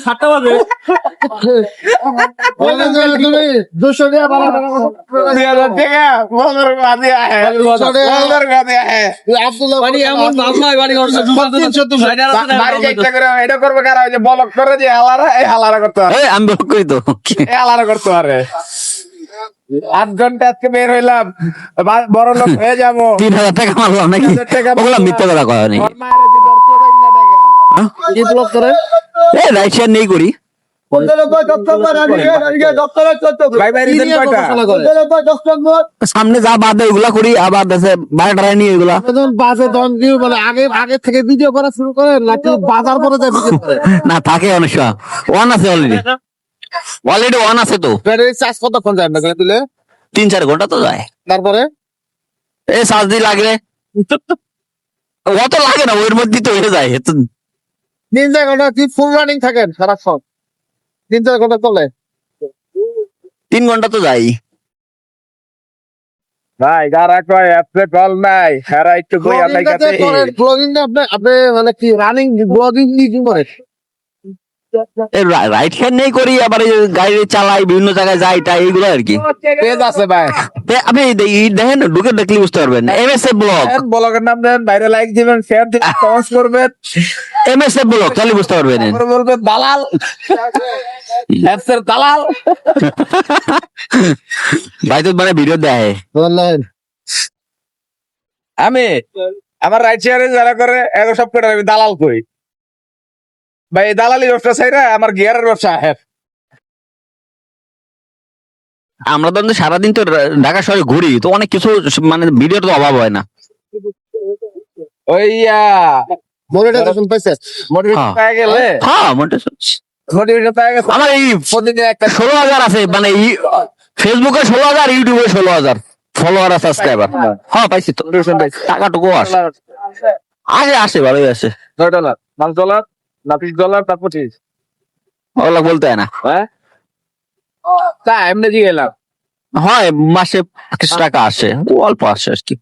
সাতটা বাজে দুশো করতে আমি ব্লক করি তো। হালারা করতে পারে। আট ঘণ্টা আজকে বের হইলাম। বড় লোক হয়ে যাব। তিন হাজার টাকা মারলাম নাকি? ওগুলা মিথ্যা কথা কয় নাকি? না করে? এই রাইট শেয়ার নেই করি রিজন কয়টা? সামনে যা বাদ দেয় ওগুলা করি আবার দেশে বাইরে নিয়ে এগুলা বাজে তখন কি মানে আগে আগে থেকে ভিডিও করা শুরু করে নাকি বাজার পরে যায় করে? না থাকে অনেক সময়। ওয়ান আছে অলরেডি অলরেডি ওয়ান আছে তো। ব্যাটারি চার্জ কতক্ষণ যায় না তুলে? তিন চার ঘণ্টা তো যায়। তারপরে? এ চার্জ দিয়ে লাগলে অত লাগে না ওর মধ্যে তো হয়ে যায়। তো তিন চার ঘণ্টা কি ফুল রানিং থাকেন সারাক্ষণ তিন চার ঘণ্টা চলে? তিন ঘণ্টা তো যাই ভাই যারা কয় অ্যাপসে কল নাই হেরা একটু কই আলাই কাছে? ব্লগিং আপনি আপনি মানে কি রানিং ব্লগিং কি করে রাইট হ্যান্ড নেই করি আবার গাড়ি চালাই বিভিন্ন জায়গায় যাই তাই এইগুলো আর কি। পেজ আছে ভাই। আপনি দেখেন ঢুকে দেখলে বুঝতে পারবেন। এম এস এফ ব্লগ ব্লগের নাম দেন বাইরে লাইক দিবেন শেয়ার দিবেন কমেন্ট করবেন। এম এস এফ ব্লগ তাহলে বুঝতে পারবেন। বলবেন দালাল। দালাল। ভাই তো মানে ভিডিও দেয়। বললেন আমি আমার রাইট শেয়ারে যারা করে এত সব করে আমি দালাল কই ভাই এই দালালি ব্যবসা চাইরা আমার গিয়ারের ব্যবসা হ্যাঁ। আমরা তো সারাদিন তো ঢাকা শহরে ঘুরি তো অনেক কিছু মানে ভিডিওর তো অভাব হয় না। ওই মনিটাইজেশন পাইছে মোটিভেশন হ্যাঁ। পাওয়া গেলে। হ্যাঁ মোটামুটি মোটিভেশন পাওয়া গেছে। আমার এই প্রতিদিন একটা ষোলো হাজার আছে মানে ফেসবুকে ষোলো হাজার ইউটিউবে ষোলো হাজার ফলোয়ার আর সাবস্ক্রাইবার হ্যাঁ পাইছি তো। টাকাটুকু আসে আসে আসে ভালোই আসে ছয় ডলার পাঁচ ডলার না বিশ ডলার তার পঁচিশ ওগুলো বলতে হয় না। হ্যাঁ? তা এমনি গেলাম। হয় মাসে কিছু টাকা আসে অল্প আসে আর কি।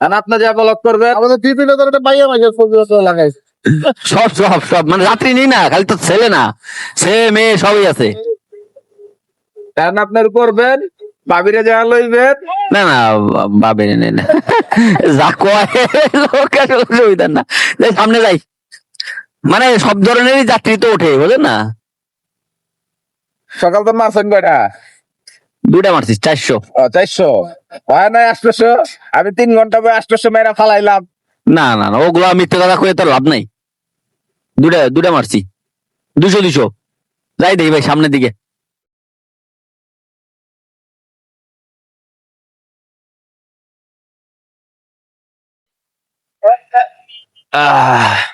আর আপনি যা ব্লগ করবেন আমাদের টিপিটা তো বাইয়া মাঝে লাগাইছে। সব সব সব মানে রাত্রি নেই না খালি তো ছেলে না। ছেলে মেয়ে সবই আছে। কারণ আপনার করবেন ভাবিরে যা লইবেন না না বাবে নেই না। যা কয় লোকের অসুবিধা না। সামনে যাই। মানে সব ধরনেরই যাত্রী তো ওঠে বুঝলেন না? সকাল তো মারছেন কয়টা? দুইটা মারছিস চারশো। চারশো। হয় না আটশোশো? আমি তিন ঘণ্টা পরে আটশোশো মেয়েরা ফালাইলাম। না না না ওগুলো মিথ্যে কথা কয়ে তো লাভ নাই। দুটা দুটা মারছি। দুশো দুশো। যাই দেখি ভাই সামনের দিকে। 아.